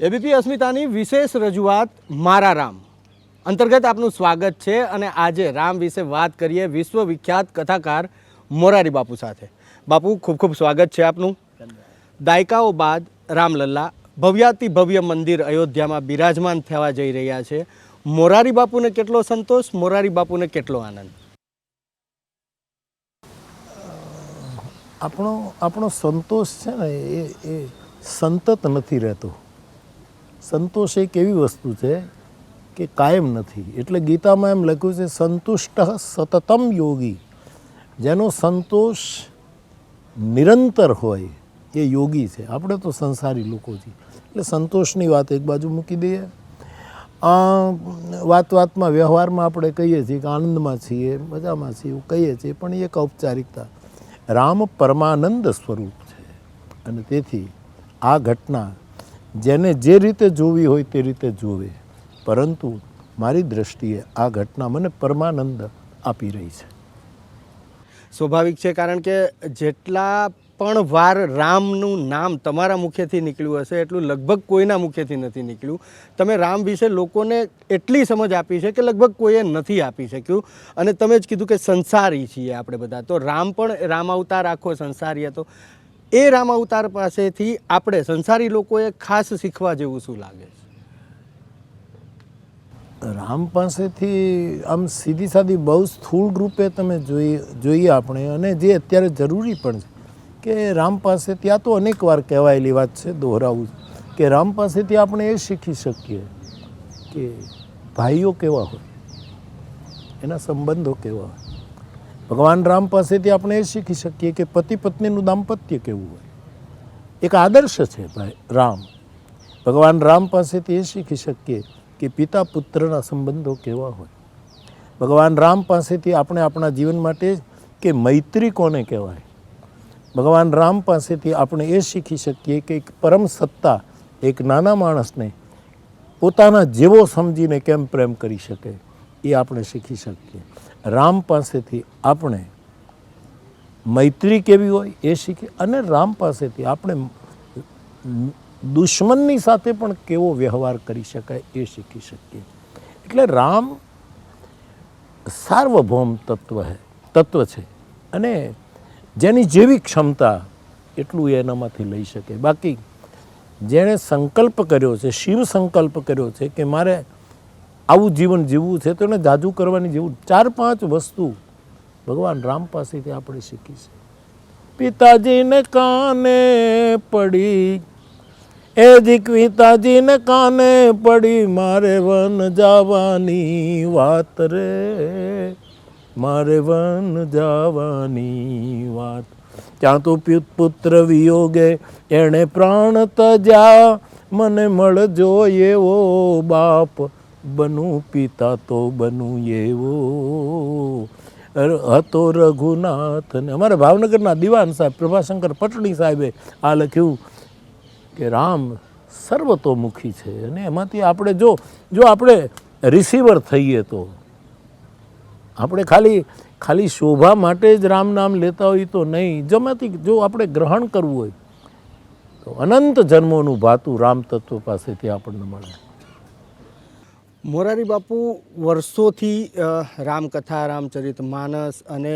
ABP અસ્મિતાની વિશેષ રજૂઆત મારા રામ અંતર્ગત આપનું સ્વાગત છે અને આજે રામ વિશે વાત કરીએ વિશ્વવિખ્યાત કથાકાર મોરારી બાપુ સાથે. બાપુ, ખૂબ ખૂબ સ્વાગત છે આપનું. દાયકાઓ બાદ રામલલ્લા ભવ્યાતિ ભવ્ય મંદિર અયોધ્યામાં બિરાજમાન થવા જઈ રહ્યા છે. મોરારી બાપુને કેટલો સંતોષ, મોરારી બાપુને કેટલો આનંદ? આપણો આપણો સંતોષ છે ને એ એ સંતત નથી રહેતો. સંતોષ એક એવી વસ્તુ છે કે કાયમ નથી. એટલે ગીતામાં એમ લખ્યું છે, સંતુષ્ટ સતતમ યોગી. જેનો સંતોષ નિરંતર હોય એ યોગી છે. આપણે તો સંસારી લોકો છીએ. એટલે સંતોષની વાત એક બાજુ મૂકી દઈએ. વાત વાતમાં, વ્યવહારમાં આપણે કહીએ છીએ કે આનંદમાં છીએ, મજામાં છીએ, એવું કહીએ છીએ, પણ એક ઔપચારિકતા. રામ પરમાનંદ સ્વરૂપ છે. અને તેથી આ ઘટના જેને જે રીતે જોવી હોય તે રીતે જોવે. પરંતુ મારી દ્રષ્ટિએ આ ઘટના મને પરમાનંદ આપી રહી છે. સ્વાભાવિક છે કારણ કે જેટલા પણ વાર રામનું નામ તમારા મુખેથી નીકળ્યું હશે, એટલું લગભગ કોઈના મુખેથી નથી નીકળ્યું. તમે રામ વિશે લોકોને એટલી સમજ આપી છે કે લગભગ કોઈએ નથી આપી શક્યું. અને તમે જ કીધું કે સંસારી છીએ આપણે બધા. તો રામ પણ રામ અવતાર આખો સંસારી હતો. એ રામ અવતાર પાસેથી આપણે સંસારી લોકોએ ખાસ શીખવા જેવું શું લાગે છે? રામ પાસેથી આમ સીધી સાદી બહુ સ્થૂળ રૂપે તમે જોઈ, જોઈએ આપણે અને જે અત્યારે જરૂરી પણ છે કે રામ પાસેથી આ તો અનેક વાર કહેવાયેલી વાત છે, દોહરાવું કે રામ પાસેથી આપણે એ શીખી શકીએ કે ભાઈઓ કેવા હોય, એના સંબંધો કેવા હોય. ભગવાન રામ પાસેથી આપણે એ શીખી શકીએ કે પતિ પત્નીનું દાંપત્ય કેવું હોય. એક આદર્શ છે ભાઈ, રામ. ભગવાન રામ પાસેથી એ શીખી શકીએ કે પિતા પુત્રના સંબંધો કેવા હોય. ભગવાન રામ પાસેથી આપણે આપણા જીવન માટે કે મૈત્રી કોને કહેવાય? ભગવાન રામ પાસેથી આપણે એ શીખી શકીએ કે એક પરમ સત્તા, એક નાના માણસને પોતાના જેવો સમજીને કેમ પ્રેમ કરી શકે એ આપણે શીખી શકીએ. રામ પાસેથી આપણે મૈત્રી કેવી હોય એ શીખીએ અને રામ પાસેથી આપણે દુશ્મનની સાથે પણ કેવો વ્યવહાર કરી શકાય એ શીખી શકીએ. એટલે રામ સાર્વભૌમ તત્વ હે, તત્વ છે. અને જેની જેવી ક્ષમતા એટલું એનામાંથી લઈ શકે. બાકી જેણે સંકલ્પ કર્યો છે, શિવ સંકલ્પ કર્યો છે કે મારે આવું જીવન જીવવું છે તો એને જાજુ કરવાની જેવું ચાર પાંચ વસ્તુ ભગવાન રામ પાસેથી આપણે શીખી છે. પિતાજીને કાને પડી, એ જી પિતાજીને કાને પડી, મારે વન જવાની વાત રે. મારે વન જવાની વાત. ત્યાં તો પિત પુત્ર વિયોગે, એણે પ્રાણ તજ્યા મને મળજો એવો બાપ. બનું પિતા તો બનું એવો. હતો રઘુનાથ ને, અમારા ભાવનગરના દિવાન સાહેબ, પ્રભાશંકર પટણી સાહેબે આ લખ્યું કે રામ સર્વતોમુખી છે. અને એમાંથી આપણે જો જો આપણે રિસીવર થઈએ તો, આપણે ખાલી ખાલી શોભા માટે જ રામ નામ લેતા હોય તો નહીં. જેમાંથી જો આપણે ગ્રહણ કરવું હોય, તો અનંત જન્મોનું ભાતું રામ તત્વ પાસેથી આપણને મળે. મોરારી બાપુ વર્ષોથી રામકથા, રામચરિત માનસ અને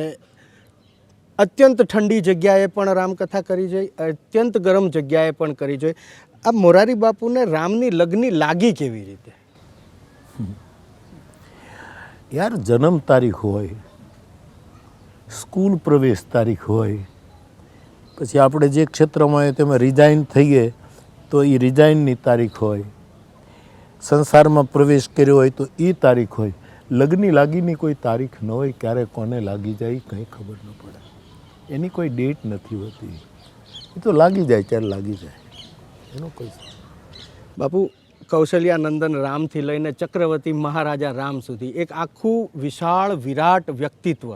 અત્યંત ઠંડી જગ્યાએ પણ રામકથા કરી જોઈ, અત્યંત ગરમ જગ્યાએ પણ કરી જોઈ. આ મોરારી બાપુને રામની લગ્ની લાગી કેવી રીતે? યાર, જન્મ તારીખ હોય, સ્કૂલ પ્રવેશ તારીખ હોય, પછી આપણે જે ક્ષેત્રમાં હોય તેમાં રિઝાઇન થઈએ, તો એ રિઝાઇનની તારીખ હોય. સંસારમાં પ્રવેશ કર્યો હોય તો એ તારીખ હોય. લગ્નની લાગીની કોઈ તારીખ ન હોય, ક્યારે કોને લાગી જાય કંઈ ખબર ન પડે. એની કોઈ ડેટ નથી હોતી. એ તો લાગી જાય ત્યારે લાગી જાય. એનો કોઈ બાપુ, કૌશલ્યાનંદન રામથી લઈને ચક્રવર્તી મહારાજા રામ સુધી એક આખું વિશાળ વિરાટ વ્યક્તિત્વ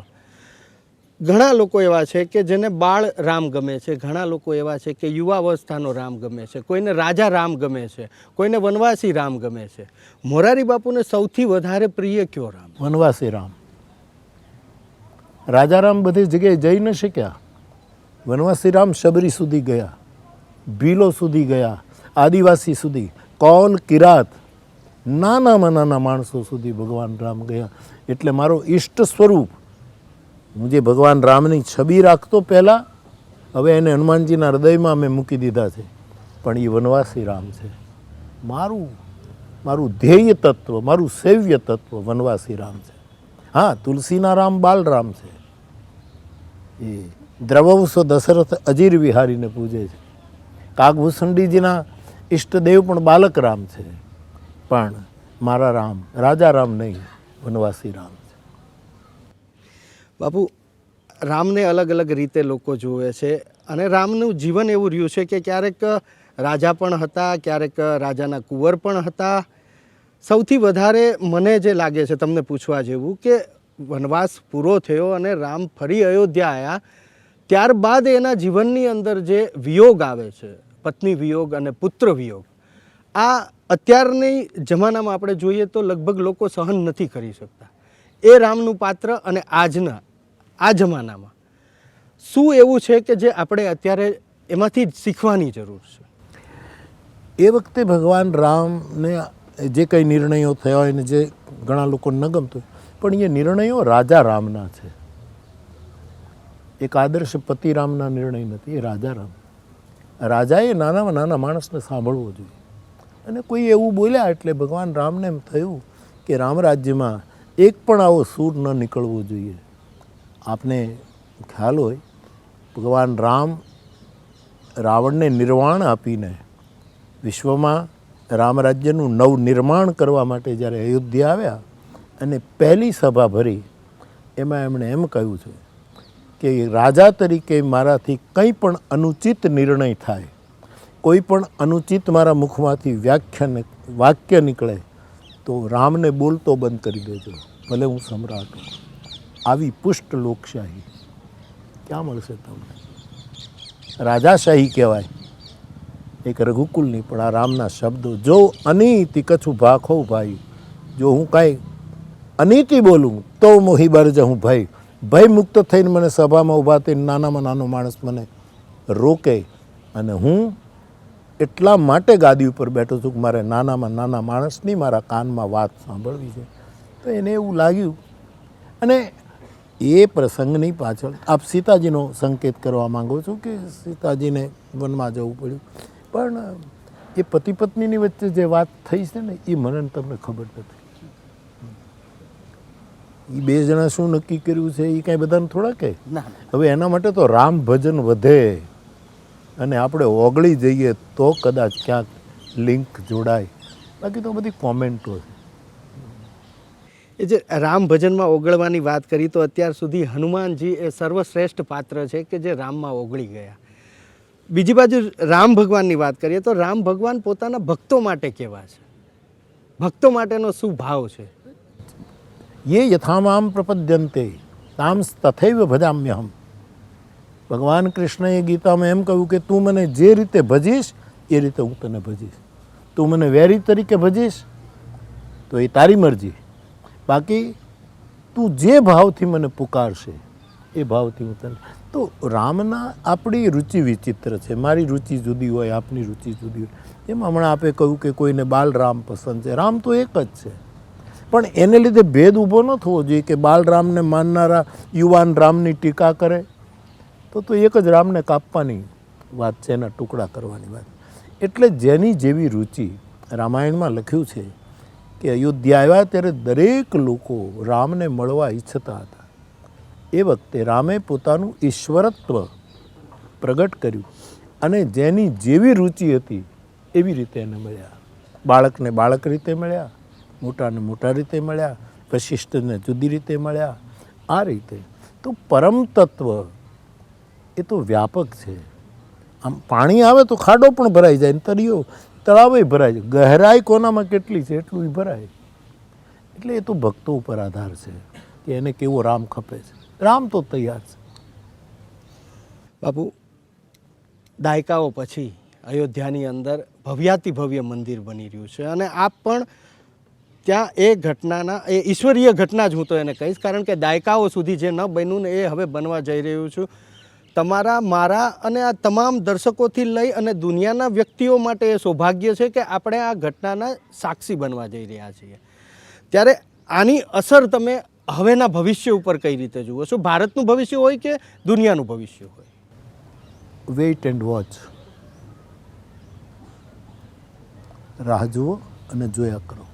ઘણા લોકો એવા છે કે જેને બાળ રામ ગમે છે, ઘણા લોકો એવા છે કે યુવાવસ્થાનો રામ ગમે છે, કોઈને રાજા રામ ગમે છે, કોઈને વનવાસી રામ ગમે છે. મોરારી બાપુને સૌથી વધારે પ્રિય કયો રામ? વનવાસી રામ. રાજારામ બધી જગ્યાએ જઈ ન શક્યા. વનવાસી રામ શબરી સુધી ગયા, ભીલો સુધી ગયા, આદિવાસી સુધી. કોલ કિરાત નાનામાં નાના માણસો સુધી ભગવાન રામ ગયા. એટલે મારો ઈષ્ટ સ્વરૂપ હું જે ભગવાન રામની છબી રાખતો પહેલાં, હવે એને હનુમાનજીના હૃદયમાં મેં મૂકી દીધા છે. પણ એ વનવાસી રામ છે. મારું મારું ધ્યેય તત્વ, મારું સેવ્ય તત્વ વનવાસી રામ છે. હા, તુલસીના રામ, બાલરામ છે. એ દ્રવવસો દશરથ અજીર વિહારીને પૂજે છે. કાગભૂષણજીના ઈષ્ટદેવ પણ બાલક રામ છે. પણ મારા રામ, રાજા રામ નહીં, વનવાસી રામ બાપુ, રામને અલગ અલગ રીતે લોકો જુએ છે અને રામનું જીવન એવું રહ્યું છે કે ક્યારેક રાજા પણ હતા, ક્યારેક રાજાના કુંવર પણ હતા. સૌથી વધારે મને જે લાગે છે તમને પૂછવા જેવું કે વનવાસ પૂરો થયો અને રામ ફરી અયોધ્યા આવ્યા ત્યારબાદ એના જીવનની અંદર જે વિયોગ આવે છે, પત્ની વિયોગ અને પુત્ર વિયોગ, આ અત્યારની જમાનામાં આપણે જોઈએ તો લગભગ લોકો સહન નથી કરી શકતા. એ રામનું પાત્ર અને આજના આ જમાનામાં. શું એવું છે કે જે આપણે અત્યારે એમાંથી શીખવાની જરૂર છે? એ વખતે ભગવાન રામને જે કંઈ નિર્ણયો થયા હોય ને જે ઘણા લોકોને ન ગમતું પણ એ નિર્ણયો રાજા રામના છે. એક આદર્શ પતિ રામના નિર્ણય નથી, એ રાજા રામ. રાજાએ નાનામાં નાના માણસને સાંભળવો જોઈએ. અને કોઈ એવું બોલ્યા એટલે ભગવાન રામને એમ થયું કે રામ રાજ્યમાં એક પણ આવો સૂર ન નીકળવો જોઈએ. આપને ખ્યાલ હોય, ભગવાન રામ રાવણને નિર્વાણ આપીને વિશ્વમાં રામ રાજ્યનું નવનિર્માણ કરવા માટે જ્યારે અયોધ્યા આવ્યા અને પહેલી સભા ભરી, એમાં એમણે એમ કહ્યું છે કે રાજા તરીકે મારાથી કંઈ પણ અનુચિત નિર્ણય થાય, કોઈ પણ અનુચિત મારા મુખમાંથી વ્યાખ્યા વાક્ય નીકળે, તો રામને બોલતો બંધ કરી દેજો, ભલે હું સમ્રાટ હું આવી પુષ્ટ લોકશાહી. ક્યાં મળશે તમને? રાજાશાહી કહેવાય. એક રઘુકુલની પણ આ રામના શબ્દો. જો અનીતિ કછું ભાખો ભાઈ, જો હું કાંઈ અનીતિ બોલું, તો મોહી બરજ હું ભાઈ ભય મુક્ત થઈને મને સભામાં ઊભા થઈને નાનામાં નાનો માણસ મને રોકે અને હું એટલા માટે ગાદી ઉપર બેઠો છું કે મારે નાનામાં નાના માણસની મારા કાનમાં વાત સાંભળવી છે. તો એને એવું લાગ્યું. અને એ પ્રસંગની પાછળ આપ સીતાજીનો સંકેત કરવા માગો છો કે સીતાજીને વનમાં જવું પડ્યું? પણ એ પતિ પત્નીની વચ્ચે જે વાત થઈ છે ને એ મને તમને ખબર નથી. એ બે જણા શું નક્કી કર્યું છે એ કાંઈ બધાને થોડા કહે? હવે એના માટે તો રામ ભજન વધે અને આપણે ઓગળી જઈએ તો કદાચ ક્યાંક લિંક જોડાય. બાકી તો બધી કોમેન્ટો છે. એ જે રામ ભજનમાં ઓગળવાની વાત કરી, તો અત્યાર સુધી હનુમાનજી એ સર્વશ્રેષ્ઠ પાત્ર છે કે જે રામમાં ઓગળી ગયા. બીજી બાજુ રામ ભગવાનની વાત કરીએ, તો રામ ભગવાન પોતાના ભક્તો માટે કેવા છે? ભક્તો માટેનો શું ભાવ છે? એ યથામામ પ્રપદ્યંતે, તામ તથૈવ ભજામ્યહમ. ભગવાન કૃષ્ણએ ગીતામાં એમ કહ્યું કે, તું મને જે રીતે ભજીશ, એ રીતે હું તને ભજીશ. તું મને વેરી તરીકે ભજીશ. તો એ તારી મરજી. બાકી તું જે ભાવથી મને પુકારશે, એ ભાવથી હું તને તો રામના આપણી રુચિ વિચિત્ર છે. મારી રુચિ જુદી હોય, આપની રુચિ જુદી હોય. એમ હમણાં આપે કહ્યું કે કોઈને બાલ રામ પસંદ છે. રામ તો એક જ છે. પણ એને લીધે ભેદ ઊભો ન થવો જોઈએ કે બાલરામને માનનારા યુવાન રામની ટીકા કરે. તો તો એક જ રામને કાપવાની વાત છે, એના ટુકડા કરવાની વાત. એટલે જેની જેવી રુચિ રામાયણમાં લખ્યું છે કે અયોધ્યા આવ્યા ત્યારે દરેક લોકો રામને મળવા ઈચ્છતા હતા. એ વખતે રામે પોતાનું ઈશ્વરત્વ પ્રગટ કર્યું અને જેની જેવી રુચિ હતી એવી રીતે એને મળ્યા. બાળકને બાળક રીતે મળ્યા, મોટાને મોટા રીતે મળ્યા, વશિષ્ઠને જુદી રીતે મળ્યા. આ રીતે તો પરમ તત્વ એ તો વ્યાપક છે. આમ પાણી આવે તો ખાડો પણ ભરાઈ જાય તળિયો તળાવે ભરાય છે. ગહેરાઈ કોનામાં કેટલી છે એટલું ભરાય. એટલે એ તો ભક્તો ઉપર આધાર છે કે એને કેવો રામ ખપે છે. રામ તો તૈયાર છે. બાપુ, દાયકાઓ પછી અયોધ્યાની અંદર ભવ્યાતિ ભવ્ય મંદિર બની રહ્યું છે અને આપ પણ ત્યાં એ ઘટનાના, એ ઈશ્વરીય ઘટના જ હું તો એને કહીશ, કારણ કે દાયકાઓ સુધી જે ન બન્યું ને એ હવે બનવા જઈ રહ્યું છું. તમારા, મારા અને આ તમામ દર્શકોથી લઈ અને દુનિયાના વ્યક્તિઓ માટે એ સૌભાગ્ય છે કે આપણે આ ઘટનાના સાક્ષી બનવા જઈ રહ્યા છીએ. ત્યારે આની અસર તમે હવેના ભવિષ્ય ઉપર કઈ રીતે જુઓ છો? ભારતનું ભવિષ્ય હોય કે દુનિયાનું ભવિષ્ય હોય? વેઇટ એન્ડ વોચ રાહ જુઓ અને જોયા કરો.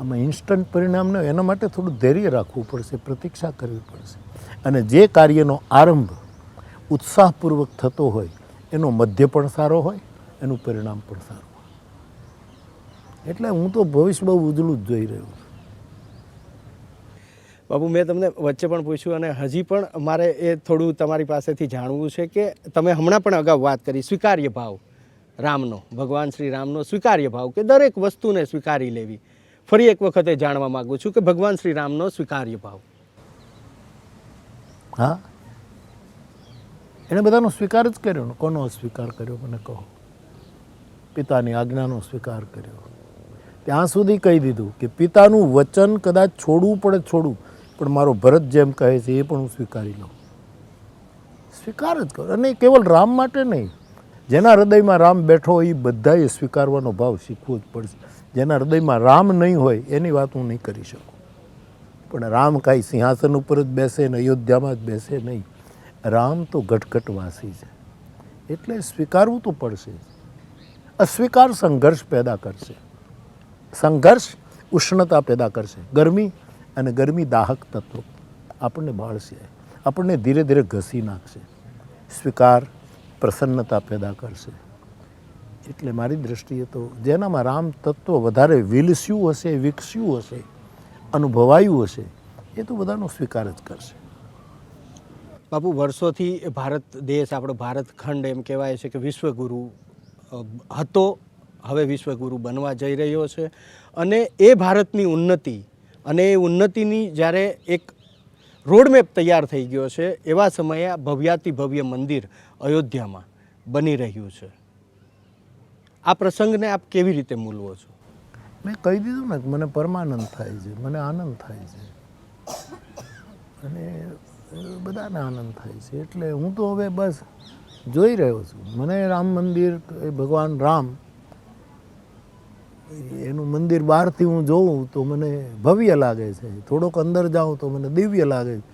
આમાં ઇન્સ્ટન્ટ પરિણામ ન એના માટે થોડું ધૈર્ય રાખવું પડશે, પ્રતીક્ષા કરવી પડશે. અને જે કાર્યનો આરંભ ઉત્સાહપૂર્વક થતો હોય, એનો મધ્ય પણ સારો હોય, એનું પરિણામ પણ સારું હોય. એટલે હું તો ભવિષ્ય બહુ ઉજળું જ જોઈ રહ્યો છું. બાબુ, મેં તમને વચ્ચે પણ પૂછ્યું અને હજી પણ મારે એ થોડું તમારી પાસેથી જાણવું છે કે તમે હમણાં પણ અગાઉ વાત કરી, સ્વીકાર્ય ભાવ, રામનો, ભગવાન શ્રી રામનો સ્વીકાર્ય ભાવ કે દરેક વસ્તુને સ્વીકારી લેવી. ફરી એક વખતે જાણવા માગું છું કે ભગવાન શ્રી રામનો સ્વીકાર્ય ભાવ. હા? એણે બધાનો સ્વીકાર જ કર્યો ને. કોનો સ્વીકાર કર્યો મને કહો? પિતાની આજ્ઞાનો સ્વીકાર કર્યો. ત્યાં સુધી કહી દીધું કે પિતાનું વચન કદાચ છોડવું પડે છોડું, પણ મારો ભરત જેમ કહે છે એ પણ હું સ્વીકારી લઉં. સ્વીકાર જ કરો. અને કેવલ રામ માટે નહીં. જેના હૃદયમાં રામ બેઠો હોય એ બધાએ સ્વીકારવાનો ભાવ શીખવો જ પડશે. જેના હૃદયમાં રામ નહીં હોય એની વાત હું નહીં કરી શકું. પણ રામ કાંઈ સિંહાસન ઉપર જ બેસે ને અયોધ્યામાં જ બેસે નહીં. રામ તો ઘટઘટવાસી છે. એટલે સ્વીકારવું તો પડશે. અસ્વીકાર સંઘર્ષ પેદા કરશે. સંઘર્ષ ઉષ્ણતા પેદા કરશે. ગરમી અને ગરમી દાહક તત્વો આપણને બાળશે. આપણને ધીરે ધીરે ઘસી નાખશે. સ્વીકાર પ્રસન્નતા પેદા કરશે. એટલે મારી દ્રષ્ટિએ તો જેનામાં રામ તત્વ વધારે વિલસ્યું હશે, વિકસ્યું હશે અનુભવાયું હશે, એ તો બધાનો સ્વીકાર જ કરશે. બાપુ, વર્ષોથી ભારત દેશ, આપણો ભારત ખંડ એમ કહેવાય છે કે વિશ્વગુરુ હતો, હવે વિશ્વગુરુ બનવા જઈ રહ્યો છે. અને એ ભારતની ઉન્નતિ, અને એ ઉન્નતિની જ્યારે એક રોડમેપ તૈયાર થઈ ગયો છે, એવા સમયે આ ભવ્યાતિ ભવ્ય મંદિર અયોધ્યામાં બની રહ્યું છે. આ પ્રસંગને આપ કેવી રીતે મૂલવો છો? મેં કહી દીધું ને મને પરમાનંદ થાય છે, મને આનંદ થાય છે. અને બધાને આનંદ થાય છે. એટલે હું તો હવે બસ જોઈ રહ્યો છું. મને રામ મંદિર ભગવાન રામ, એનું મંદિર બહારથી હું જોઉં તો મને ભવ્ય લાગે છે. થોડોક અંદર જાઉં તો મને દિવ્ય લાગે છે.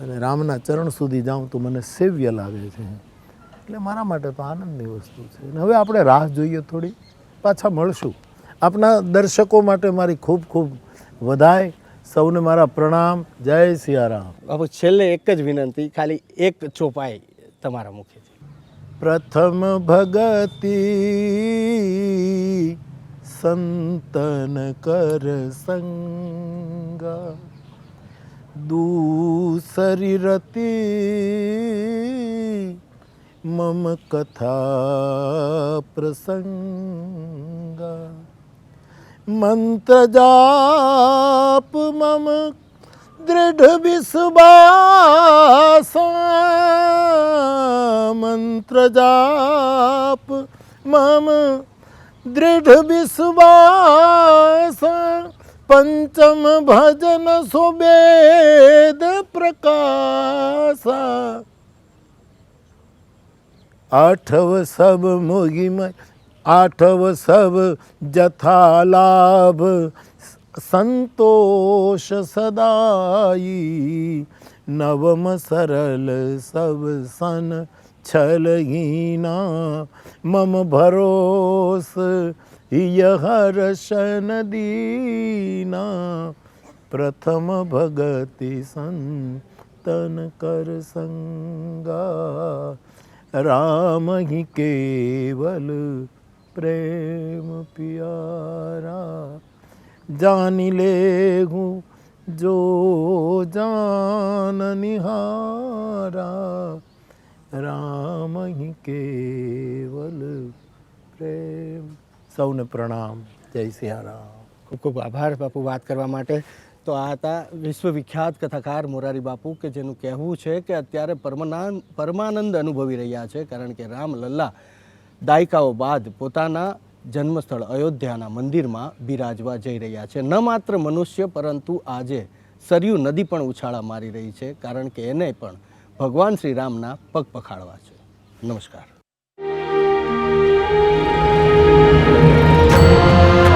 અને રામના ચરણ સુધી જાઉં તો મને સેવ્ય લાગે છે. એટલે મારા માટે તો આનંદની વસ્તુ છે. અને હવે આપણે રાહ જોઈએ થોડી. પાછા મળશું. આપના દર્શકો માટે મારી ખૂબ ખૂબ વધાય. સૌને મારા પ્રણામ. જય સિયારામ. બાપુ છેલ્લે એક જ વિનંતી ખાલી એક ચોપાઈ તમારા મુખેથી. પ્રથમ ભગતિ સંતન કર સંગ. દૂસરી રતિ મમ કથા પ્રસંગ. मंत्र जाप मम दृढ़ विश्वास मंत्र जाप मम दृढ़ विश्वास पंचम भजन सुबेद प्रकाश आठव सब मुगिमय આઠવ સબ જથા લાભ સંતોષ સદાઈ નવમ સરલ સબ સન છલહીના મમ ભરોસ હર્ષન દીના પ્રથમ ભગતિ સંતન કર સંગા રામ હિ કેવલ પ્રેમ પિયારા જાની લે હું જો જાન નિહારા રામ કેવલ પ્રેમ. સૌને પ્રણામ. જય સિયારામ. ખૂબ ખૂબ આભાર બાપુ વાત કરવા માટે. તો આ હતા વિશ્વવિખ્યાત કથાકાર મોરારી બાપુ કે જેનું કહેવું છે કે અત્યારે પરમાનંદ પરમાનંદ અનુભવી રહ્યા છે કારણ કે રામલલ્લા દાયકાઓ બાદ પોતાના જન્મસ્થળ અયોધ્યાના મંદિરમાં બિરાજવા જઈ રહ્યા છે. ન માત્ર મનુષ્ય, પરંતુ આજે સરયુ નદી પણ ઉછાળા મારી રહી છે, કારણ કે એને પણ ભગવાન શ્રીરામના પગ પખાડવા છે. નમસ્કાર.